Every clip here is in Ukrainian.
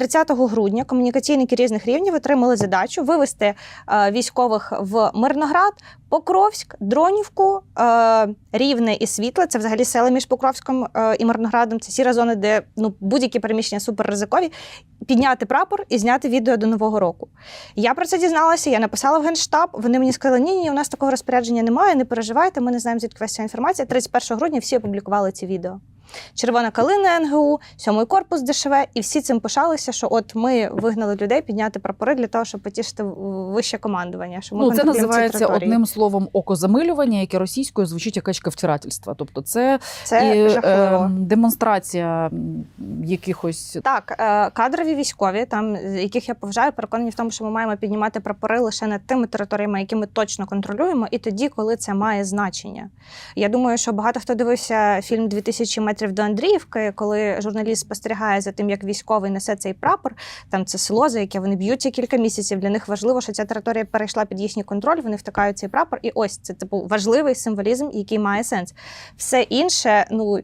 30 грудня комунікаційники різних рівнів отримали задачу вивести е, військових в Мирноград, Покровськ, Дронівку, е, Рівне і Світле. Це взагалі села між Покровськом е, і Мирноградом. Це сіра зона, де ну будь-які переміщення суперризикові. Підняти прапор і зняти відео до нового року. Я про це дізналася. Я написала в генштаб. Вони мені сказали: ні, ні, у нас такого розпорядження немає. Не переживайте. Ми не знаємо звідки вся інформація. 31 грудня всі опублікували ці відео. Червона калина НГУ, сьомий корпус ДШВ, і всі цим пишалися, що от ми вигнали людей підняти прапори для того, щоб потішити вище командування. Що ми Ну, це називається одним словом окозамилювання, яке російською звучить як качка втирательства. Тобто це, Це і, е, демонстрація якихось Так, е, кадрові військові, там яких я поважаю, переконані в тому, що ми маємо піднімати прапори лише над тими територіями, які ми точно контролюємо, і тоді, коли це має значення. Я думаю, що багато хто дивився фільм «2000 метрів до Андріївки, коли журналіст спостерігає за тим, як військовий несе цей прапор. Там це село, за яке вони б'ються кілька місяців. Для них важливо, що ця територія перейшла під їхній контроль. Вони втикають цей прапор, і ось це типу важливий символізм, який має сенс. Все інше, ну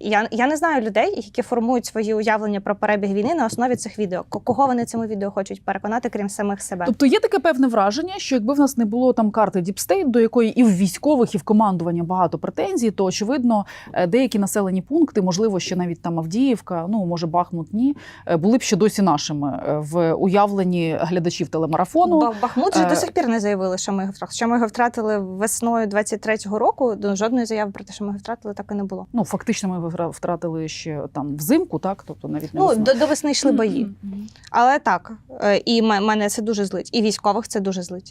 я, я не знаю людей, які формують свої уявлення про перебіг війни на основі цих відео. Кого вони цими відео хочуть переконати, крім самих себе? Тобто є таке певне враження, що якби в нас не було там карти Діпстейт, до якої і в військових, і в командування багато претензій, то очевидно е, деякі населені пункти, можливо, ще навіть там Авдіївка, ну може Бахмут, ні, е, були б ще досі нашими е, в уявленні глядачів телемарафону. Ба- Бахмут же до сих пір не заявили, що ми його втратили. Що ми його втратили весною 23-го року. ну, Жодної заяви про те, що ми його втратили, так і не було. Ну фактично, ми втра- втратили ще там взимку, так тобто навіть не Ну до, до весни йшли бої. Але так, е, і мене це дуже злить. І військових це дуже злить.